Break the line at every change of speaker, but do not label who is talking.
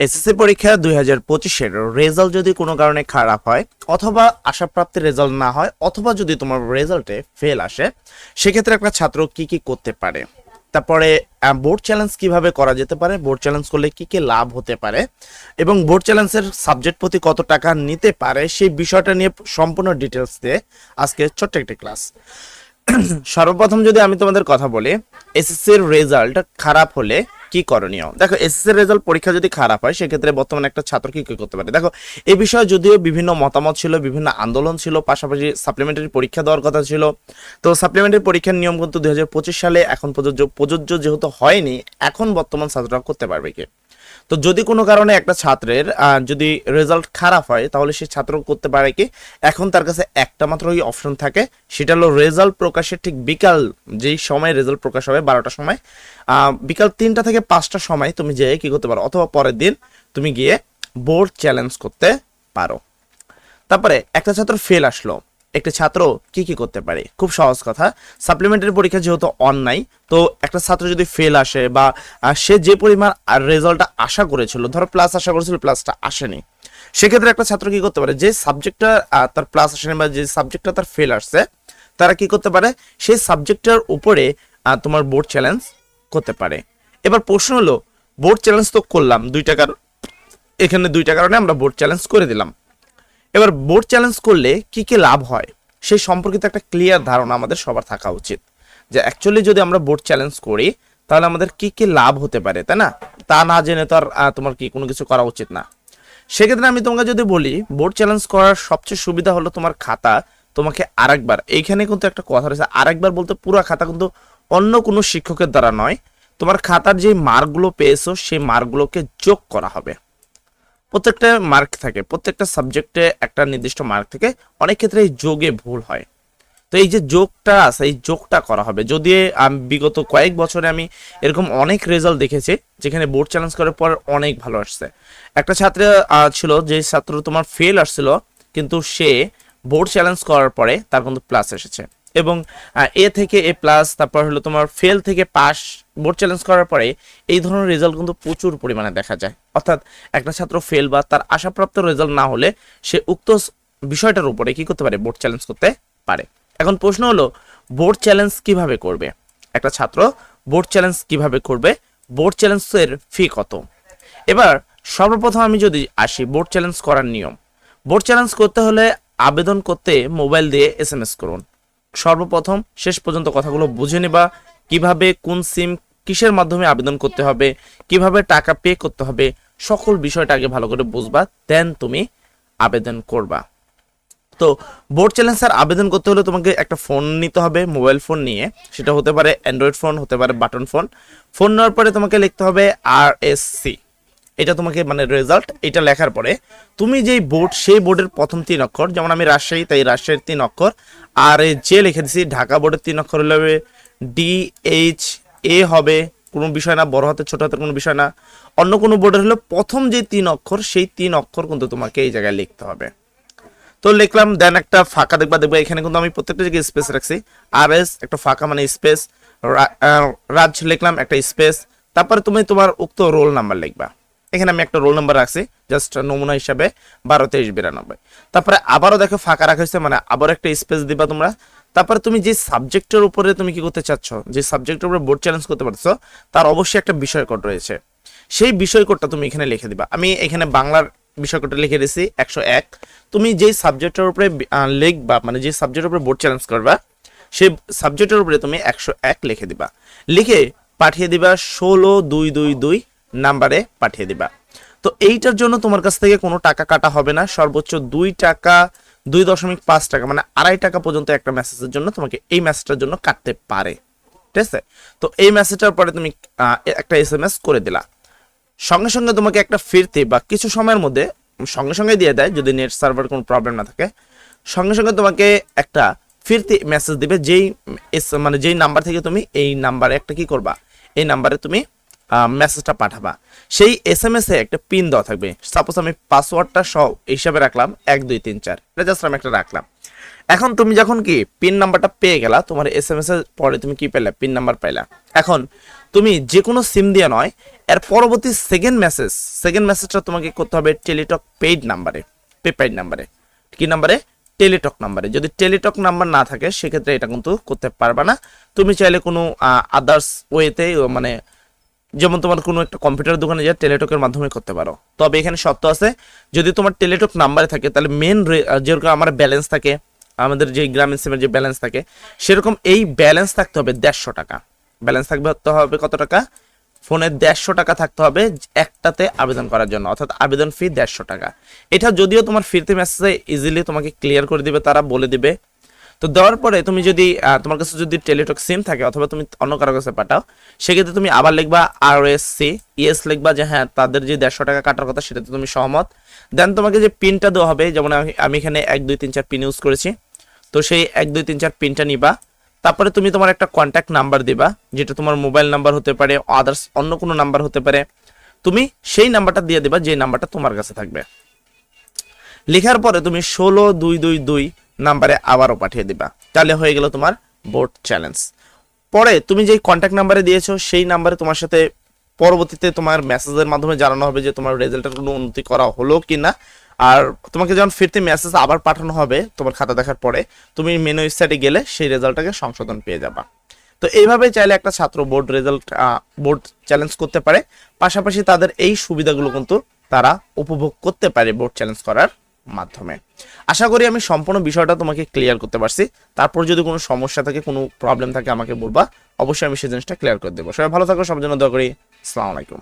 SSC পরীক্ষা দুই হাজার পঁচিশের রেজাল্ট যদি কোনো কারণে খারাপ হয়, অথবা আশাপ্রাপ্তির রেজাল্ট না হয়, অথবা যদি তোমার রেজাল্টে ফেল আসে, সেক্ষেত্রে একটা ছাত্র কি কি করতে পারে? তারপরে বোর্ড চ্যালেঞ্জ কীভাবে করা যেতে পারে? বোর্ড চ্যালেঞ্জ করলে কি কি লাভ হতে পারে? এবং বোর্ড চ্যালেঞ্জের সাবজেক্ট প্রতি কত টাকা নিতে পারে? সেই বিষয়টা নিয়ে সম্পূর্ণ ডিটেলস দিয়ে আজকে ছোট্ট একটি ক্লাস সর্বপ্রথম যদি আমি তোমাদের কথা বলি, এসএসসির রেজাল্ট খারাপ হলে কি করণীয়? দেখো এসএসসির রেজাল্ট পরীক্ষা যদি খারাপ হয়, সেক্ষেত্রে বর্তমানে একটা ছাত্র কি কি করতে পারে? দেখো, এই বিষয়ে যদিও বিভিন্ন মতামত ছিল, বিভিন্ন আন্দোলন ছিল, পাশাপাশি সাপ্লিমেন্টারি পরীক্ষা দেওয়ার কথা ছিল। তো সাপ্লিমেন্টারি পরীক্ষার নিয়ম কিন্তু দুই হাজার পঁচিশ সালে এখন প্রযোজ্য প্রযোজ্য যেহেতু হয়নি, এখন বর্তমান ছাত্ররা করতে পারবে কি? তো যদি কোনো কারণে একটা ছাত্রের যদি রেজাল্ট খারাপ হয়, তাহলে সে ছাত্র করতে পারে কি? এখন তার কাছে একটা মাত্রই অপশন থাকে, সেটা হলো রেজাল্ট প্রকাশের ঠিক বিকাল যেই সময় রেজাল্ট প্রকাশ হবে, বারোটার সময় বিকাল তিনটা থেকে পাঁচটার সময় তুমি যেয়ে কি করতে পারো? অথবা পরের দিন তুমি গিয়ে বোর্ড চ্যালেঞ্জ করতে পারো। তারপরে একটা ছাত্র ফেল আসলো একটা ছাত্র কি কি করতে পারে? খুব সহজ কথা। সাপ্লিমেন্টারি পরীক্ষা যেহেতু অনলাইন তো একটা ছাত্র যদি ফেল আসে বা সে যে পরিমাণ রেজাল্টটা আশা করেছিল, ধরো প্লাস আশা করেছিল প্লাসটা আসেনি। সেক্ষেত্রে একটা ছাত্র কি করতে পারে? যে সাবজেক্টটা তার প্লাস আসেনি বা যে সাবজেক্টটা তার ফেল আসছে, তারা কি করতে পারে? সেই সাবজেক্টটার উপরে তোমার বোর্ড চ্যালেঞ্জ করতে পারে। এবার প্রশ্ন হলো বোর্ড চ্যালেঞ্জ তো করলাম দুই টাকার এখানে দুইটা কারণে আমরা বোর্ড চ্যালেঞ্জ করে দিলাম। এবার বোর্ড চ্যালেঞ্জ করলে কি কি লাভ হয়? সেই সম্পর্কিত একটা ক্লিয়ার ধারণা আমাদের সবার থাকা উচিত। যে অ্যাকচুয়ালি যদি আমরা বোর্ড চ্যালেঞ্জ করি, তাহলে আমাদের কি কি লাভ হতে পারে, তাই না? তা না জেনে তো আর তোমার কি কোনো কিছু করা উচিত না। সেক্ষেত্রে আমি তোমাকে যদি বলি বোর্ড চ্যালেঞ্জ করার সবচেয়ে সুবিধা হলো তোমার খাতা। তোমাকে আরেকবার, এইখানে কিন্তু একটা কথা রয়েছে, আরেকবার বলতে পুরো খাতা কিন্তু অন্য কোনো শিক্ষকের দ্বারা নয়। তোমার খাতার যে মার্কগুলো পেয়েছ, সেই মার্কগুলোকে যোগ করা হবে। প্রত্যেকটা মার্ক থাকে, প্রত্যেকটা সাবজেক্টে একটা নির্দিষ্ট মার্ক থাকে, অনেক ক্ষেত্রে এই যোগে ভুল হয়। তো এই যে যোগটা আছে, এই যোগটা করা হবে। যদি আমি বিগত কয়েক বছরে আমি এরকম অনেক রেজাল্ট দেখেছি, যেখানে বোর্ড চ্যালেঞ্জ করার পর অনেক ভালো আসছে। একটা ছাত্র ছিল যে ছাত্র তোমার ফেল আসছিল, কিন্তু সে বোর্ড চ্যালেঞ্জ করার পরে তার কিন্তু প্লাস এসেছে। এবং এ থেকে এ প্লাস তারপর হলো তোমার ফেল থেকে পাস বোর্ড চ্যালেঞ্জ করার পরে এই ধরনের রেজাল্ট কিন্তু প্রচুর পরিমাণে দেখা যায়। অর্থাৎ একটা ছাত্র ফেল বা তার আশাপ্রাপ্ত রেজাল্ট না হলে সে উক্ত বিষয়টার উপরে কি করতে পারে? বোর্ড চ্যালেঞ্জ করতে পারে। এখন প্রশ্ন হলো, বোর্ড চ্যালেঞ্জ কীভাবে করবে? একটা ছাত্র বোর্ড চ্যালেঞ্জ কীভাবে করবে? বোর্ড চ্যালেঞ্জের ফি কত? এবার সর্বপ্রথম আমি যদি আসি, বোর্ড চ্যালেঞ্জ করার নিয়ম। বোর্ড চ্যালেঞ্জ করতে হলে আবেদন করতে মোবাইল দিয়ে এস করুন। সর্বপ্রথম শেষ পর্যন্ত কথাগুলো বুঝে নেবা কীভাবে কোন সিম কিসের মাধ্যমে আবেদন করতে হবে, কীভাবে টাকা পে করতে হবে, সকল বিষয়টা আগে ভালো করে বুঝবা দেন তুমি আবেদন করবা। তো বোর্ড চ্যালেঞ্জার আবেদন করতে হলে তোমাকে একটা ফোন নিতে হবে মোবাইল ফোন নিয়ে। সেটা হতে পারে অ্যান্ড্রয়েড ফোন হতে পারে বাটন ফোন ফোন নেওয়ার পরে তোমাকে লিখতে হবে আর এস সি এটা তোমাকে মানে রেজাল্ট এটা লেখার পরে তুমি যেই বোর্ড সেই বোর্ডের প্রথম তিন অক্ষর, যেমন আমি রাজশাহী, তাই রাজশাহীর তিন অক্ষর। আর যে লিখে দিছি, ঢাকা বোর্ডের তিন অক্ষর হলে ডি এইচ এ হবে, কোনো বিষয় না, বড় হাতে ছোট হাতের কোনো বিষয় না। অন্য কোনো বোর্ডের হলো প্রথম যে তিন অক্ষর, সেই তিন অক্ষর কিন্তু তোমাকে এই জায়গায় লিখতে হবে। তো লিখলাম দেন একটা ফাঁকা দেখবা দেখবা এখানে কিন্তু আমি প্রত্যেকটা জায়গায় স্পেস রাখছি। আর এস একটা ফাঁকা মানে স্পেস রাজ লিখলাম, একটা স্পেস তারপরে তুমি তোমার উক্ত রোল নাম্বার লিখবা। এখানে আমি একটা রোল নাম্বার রাখছি জাস্ট নমুনা হিসাবে বারো তেইশ বিরানব্বই। তারপরে আবারও দেখো ফাঁকা রাখা হয়েছে মানে আবার একটা স্পেস দিবা তোমরা। তারপরে তুমি যে সাবজেক্টের উপরে তুমি কি করতে চাচ্ছ, যে সাবজেক্টের উপরে বোর্ড চ্যালেঞ্জ করতে পারছ তার অবশ্যই একটা বিষয় কোড রয়েছে। সেই বিষয় কোডটা তুমি এখানে লিখে দিবা। আমি এখানে বাংলার বিষয় কোডটা লিখে দিয়েছি একশো এক। তুমি যেই সাবজেক্টের উপরে লিখবা মানে যে সাবজেক্টের উপরে বোর্ড চ্যালেঞ্জ করবা, সেই সাবজেক্টের উপরে তুমি একশো এক লিখে দিবা। লিখে পাঠিয়ে দিবা ষোলো দুই দুই দুই নাম্বারে পাঠিয়ে দিবা। তো এইটার জন্য তোমার কাছ থেকে কোনো টাকা কাটা হবে না। সর্বোচ্চ দুই টাকা দুই দশমিক পাঁচ টাকা মানে আড়াই টাকা পর্যন্ত একটা মেসেজের জন্য তোমাকে এই মেসেজটার জন্য কাটতে পারে। ঠিক আছে? তো এই মেসেজটার পরে তুমি একটা এস এম এস করে দিলা। সঙ্গে সঙ্গে তোমাকে একটা ফিরতে বা কিছু সময়ের মধ্যে সঙ্গে সঙ্গে দিয়ে দেয়, যদি নেট সার্ভার কোনো প্রবলেম না থাকে। সঙ্গে সঙ্গে তোমাকে একটা ফিরতি মেসেজ দিবে, যেই মানে যেই নাম্বার থেকে তুমি এই নাম্বারে একটা কি করবা? এই নাম্বারে তুমি মেসেজটা পাঠাবা। সেই এস এম এস এ একটা পিন দেওয়া থাকবে। সাপোজ আমি পাসওয়ার্ডটা সহ হিসাবে রাখলাম, এক, দুই, তিন, চার। এটা জাস্ট আমি একটা রাখলাম। এখন তুমি যখন কি পিন নাম্বারটা পেয়ে গেলা, তোমার এস এম এস এর পরে তুমি কি পেলে? পিন নাম্বার পাইলা। এখন তুমি যে কোনো সিম দিয়ে নয়, এর পরবর্তী সেকেন্ড মেসেজ সেকেন্ড মেসেজটা তোমাকে করতে হবে টেলিটক পেইড নাম্বারে পেপাইড নাম্বারে কি নাম্বারে টেলিটক নাম্বারে যদি টেলিটক নাম্বার না থাকে, সেক্ষেত্রে এটা কিন্তু করতে পারবে না। তুমি চাইলে কোনো আদার্স ওয়েতে মানে যেমন তোমার কোনো একটা কম্পিউটার দোকানে যা টেলিটকের মাধ্যমে করতে পারো। তবে এখানে শর্ত আছে, যদি তোমার টেলিটক নাম্বারে থাকে, তাহলে মেন যেরকম আমার ব্যালেন্স থাকে, আমাদের যে গ্রামীণ সিমের যে ব্যালেন্স থাকে, সেরকম এই ব্যালেন্স থাকতে হবে দেড়শো টাকা। ব্যালেন্স থাকবে হবে কত টাকা? ফোনে দেড়শো টাকা থাকতে হবে একটাতে আবেদন করার জন্য, অর্থাৎ আবেদন ফি দেড়শো টাকা। এটা যদিও তোমার ফিরতে মেসেজে ইজিলি তোমাকে ক্লিয়ার করে দিবে, তারা বলে দিবে। তো দেওয়ার পরে তুমি যদি তোমার কাছে যদি টেলিটক সিম থাকে অথবা তুমি অন্য কারও কাছে পাঠাও, সেক্ষেত্রে তুমি আবার লিখবা আর এস সি ইএস লিখবা যে হ্যাঁ তাদের যে দেড়শো টাকা কাটার কথা সেটাতে তুমি সহমত। দেন তোমাকে যে পিনটা দেওয়া হবে, যেমন আমি- এখানে এক, দুই, তিন, চার পিন ইউজ করেছি, তো সেই এক, দুই, তিন, চার পিনটা নিবা। তারপরে তুমি তোমার একটা কন্ট্যাক্ট নাম্বার দিবা, যেটা তোমার মোবাইল নাম্বার হতে পারে আদার্স অন্য কোনো নাম্বার হতে পারে। তুমি সেই নাম্বারটা দিয়ে দিবা, যে নাম্বারটা তোমার কাছে থাকবে। লেখার পরে তুমি ষোলো, দুই দুই দুই নাম্বারে আবারও পাঠিয়ে দিবা। তাহলে হয়ে গেল তোমার বোর্ড চ্যালেঞ্জ পরে তুমি যেই কন্ট্যাক্ট নাম্বারে দিয়েছ, সেই নাম্বারে তোমার সাথে পরবর্তীতে তোমার মেসেজের মাধ্যমে জানানো হবে যে তোমার রেজাল্টের কোনো উন্নতি করা হলো কি না আর তোমাকে যখন ফিরতে মেসেজ আবার পাঠানো হবে তোমার খাতা দেখার পরে, তুমি মেনু ওয়েবসাইটে গেলে সেই রেজাল্টটাকে সংশোধন পেয়ে যাবা। তো এইভাবে চাইলে একটা ছাত্র বোর্ড রেজাল্ট বোর্ড চ্যালেঞ্জ করতে পারে। পাশাপাশি তাদের এই সুবিধাগুলো কিন্তু তারা উপভোগ করতে পারে বোর্ড চ্যালেঞ্জ করার। মাধ্যমে। আশা করি আমি সম্পূর্ণ বিষয়টা তোমাকে ক্লিয়ার করতে পারছি। তারপর যদি কোনো সমস্যা থাকে, কোনো প্রবলেম থাকে আমাকে বলবা, অবশ্যই আমি সেই জিনিসটা ক্লিয়ার করে দেবো। সবাই ভালো থাকো সব জন্য দয়া করি। আসসালামু আলাইকুম।